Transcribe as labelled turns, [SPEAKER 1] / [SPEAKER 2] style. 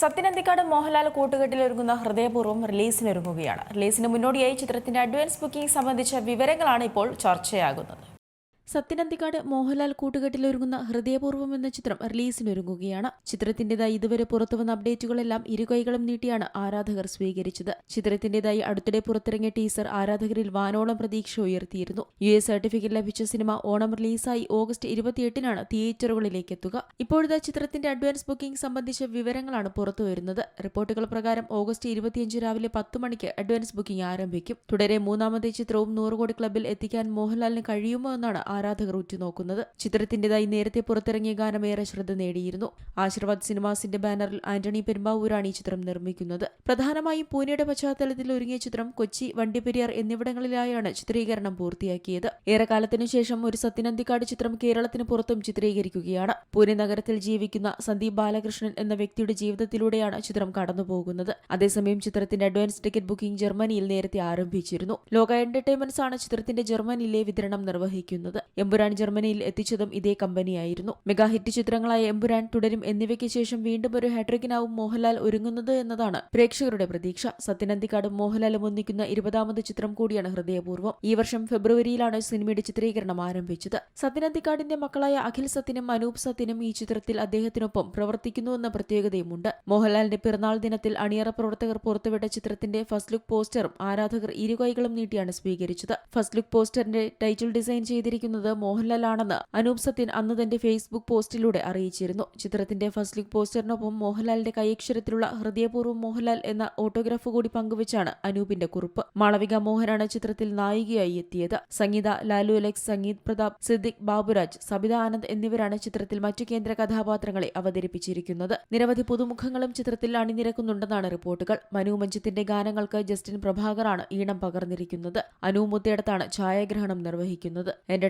[SPEAKER 1] സത്യനന്ദിക്കാട് മോഹൻലാൽ കൂട്ടുകെട്ടിൽ ഒരുങ്ങുന്ന ഹൃദയപൂർവം റിലീസിനൊരുങ്ങുകയാണ് റിലീസിന് മുന്നോടിയായി ചിത്രത്തിന്റെ അഡ്വാൻസ് ബുക്കിംഗ് സംബന്ധിച്ച വിവരങ്ങളാണ് ഇപ്പോൾ ചർച്ചയാകുന്നത്. സത്യനന്ദിക്കാട് മോഹൻലാൽ കൂട്ടുകെട്ടിലൊരുങ്ങുന്ന ഹൃദയപൂർവം എന്ന ചിത്രം റിലീസിനൊരുങ്ങുകയാണ്. ചിത്രത്തിന്റേതായി ഇതുവരെ പുറത്തുവന്ന അപ്ഡേറ്റുകളെല്ലാം ഇരുകൈകളും നീട്ടിയാണ് ആരാധകർ സ്വീകരിച്ചത്. ചിത്രത്തിന്റേതായി അടുത്തിടെ പുറത്തിറങ്ങിയ ടീസർ ആരാധകരിൽ വാനോളം പ്രതീക്ഷ ഉയർത്തിയിരുന്നു. യു എ സർട്ടിഫിക്കറ്റ് ലഭിച്ച സിനിമ ഓണം റിലീസായി ഓഗസ്റ്റ് ഇരുപത്തിയെട്ടിനാണ് തിയേറ്ററുകളിലേക്ക് എത്തുക ഇപ്പോഴത്തെ ചിത്രത്തിന്റെ അഡ്വാൻസ് ബുക്കിംഗ് സംബന്ധിച്ച വിവരങ്ങളാണ് പുറത്തുവരുന്നത്. റിപ്പോർട്ടുകൾ പ്രകാരം ഓഗസ്റ്റ് ഇരുപത്തിയഞ്ച് രാവിലെ പത്ത് മണിക്ക് അഡ്വാൻസ് ബുക്കിംഗ് ആരംഭിക്കും. തുടരെ മൂന്നാമത്തെ ചിത്രവും നൂറ് കോടി ക്ലബിൽ എത്തിക്കാൻ മോഹൻലാലിന് കഴിയുമോ എന്നാണ് ആരാധകർ ഉറ്റുനോക്കുന്നത്. ചിത്രത്തിന്റേതായി നേരത്തെ പുറത്തിറങ്ങിയ ഗാനം ഏറെ ശ്രദ്ധ നേടിയിരുന്നു. ആശീർവാദ് സിനിമാസിന്റെ ബാനറിൽ ആന്റണി പെരുമ്പാവൂരാണ് ഈ ചിത്രം നിർമ്മിക്കുന്നത്. പ്രധാനമായും പൂനെയുടെ പശ്ചാത്തലത്തിൽ ഒരുങ്ങിയ ചിത്രം കൊച്ചി വണ്ടിപ്പെരിയാർ എന്നിവിടങ്ങളിലായാണ് ചിത്രീകരണം പൂർത്തിയാക്കിയത്. ഏറെക്കാലത്തിനു ശേഷം ഒരു സത്യനന്ദിക്കാട് ചിത്രം കേരളത്തിന് പുറത്തും ചിത്രീകരിക്കുകയാണ്. പൂനെ നഗരത്തിൽ ജീവിക്കുന്ന സന്ദീപ് ബാലകൃഷ്ണൻ എന്ന വ്യക്തിയുടെ ജീവിതത്തിലൂടെയാണ് ചിത്രം കടന്നുപോകുന്നത്. അതേസമയം ചിത്രത്തിന്റെ അഡ്വാൻസ് ടിക്കറ്റ് ബുക്കിംഗ് ജർമ്മനിയിൽ നേരത്തെ ആരംഭിച്ചിരുന്നു. ലോക എന്റർടൈൻമെന്റ്സ് ആണ് ചിത്രത്തിന്റെ ജർമ്മനിയിലെ വിതരണം നിർവഹിക്കുന്നത്. എമ്പുരാൻ ജർമ്മനിയിൽ എത്തിച്ചതും ഇതേ കമ്പനിയായിരുന്നു. മെഗാ ഹിറ്റ് ചിത്രങ്ങളായ എമ്പുരാൻ തുടരും എന്നിവയ്ക്ക് ശേഷം വീണ്ടും ഒരു ഹാട്രിക്കിനാവും മോഹൻലാൽ ഒരുങ്ങുന്നത് എന്നതാണ് പ്രേക്ഷകരുടെ പ്രതീക്ഷ. സത്യനന്ദിക്കാടും മോഹൻലാലും ഒന്നിക്കുന്ന ഇരുപതാമത് ചിത്രം കൂടിയാണ് ഹൃദയപൂർവം. ഈ വർഷം ഫെബ്രുവരിയിലാണ് സിനിമയുടെ ചിത്രീകരണം ആരംഭിച്ചത്. സത്യനന്ദിക്കാടിന്റെ മക്കളായ അഖിൽ സത്യനും അനൂപ് സത്യനും ഈ ചിത്രത്തിൽ അദ്ദേഹത്തിനൊപ്പം പ്രവർത്തിക്കുന്നുവെന്ന പ്രത്യേകതയുമുണ്ട്. മോഹൻലാലിന്റെ പിറന്നാൾ ദിനത്തിൽ അണിയറ പ്രവർത്തകർ പുറത്തുവിട്ട ചിത്രത്തിന്റെ ഫസ്റ്റ് ലുക്ക് പോസ്റ്ററും ആരാധകർ ഇരുകൈകളും നീട്ടിയാണ് സ്വീകരിച്ചത്. ഫസ്റ്റ് ലുക്ക് പോസ്റ്ററിന്റെ ടൈറ്റിൽ ഡിസൈൻ ചെയ്തിരിക്കുന്നത് മോഹൻലാലാണെന്ന് അനൂപ് സത്യൻ അന്ന് തന്റെ ഫേസ്ബുക്ക് പോസ്റ്റിലൂടെ അറിയിച്ചിരുന്നു. ചിത്രത്തിന്റെ ഫസ്റ്റ് ലുക്ക് പോസ്റ്ററിനൊപ്പം മോഹൻലാലിന്റെ കൈയക്ഷരത്തിലുള്ള ഹൃദയപൂർവം മോഹൻലാൽ എന്ന ഓട്ടോഗ്രാഫ് കൂടി പങ്കുവച്ചാണ് അനൂപിന്റെ കുറിപ്പ്. മാളവിക മോഹനാണ് ചിത്രത്തിൽ നായികയായി എത്തിയത്. സംഗീത ലാലു അലക്സ് സംഗീത് പ്രതാപ് സിദ്ദിഖ് ബാബുരാജ് സബിത ആനന്ദ് എന്നിവരാണ് ചിത്രത്തിൽ മറ്റു കേന്ദ്ര കഥാപാത്രങ്ങളെ അവതരിപ്പിച്ചിരിക്കുന്നത്. നിരവധി പുതുമുഖങ്ങളും ചിത്രത്തിൽ അണിനിരക്കുന്നുണ്ടെന്നാണ് റിപ്പോർട്ടുകൾ. മനു മഞ്ചത്തിന്റെ ഗാനങ്ങൾക്ക് ജസ്റ്റിൻ പ്രഭാകറാണ് ഈണം പകർന്നിരിക്കുന്നത്. അനു മുത്തേടത്താണ് ഛായാഗ്രഹണം നിർവഹിക്കുന്നത്.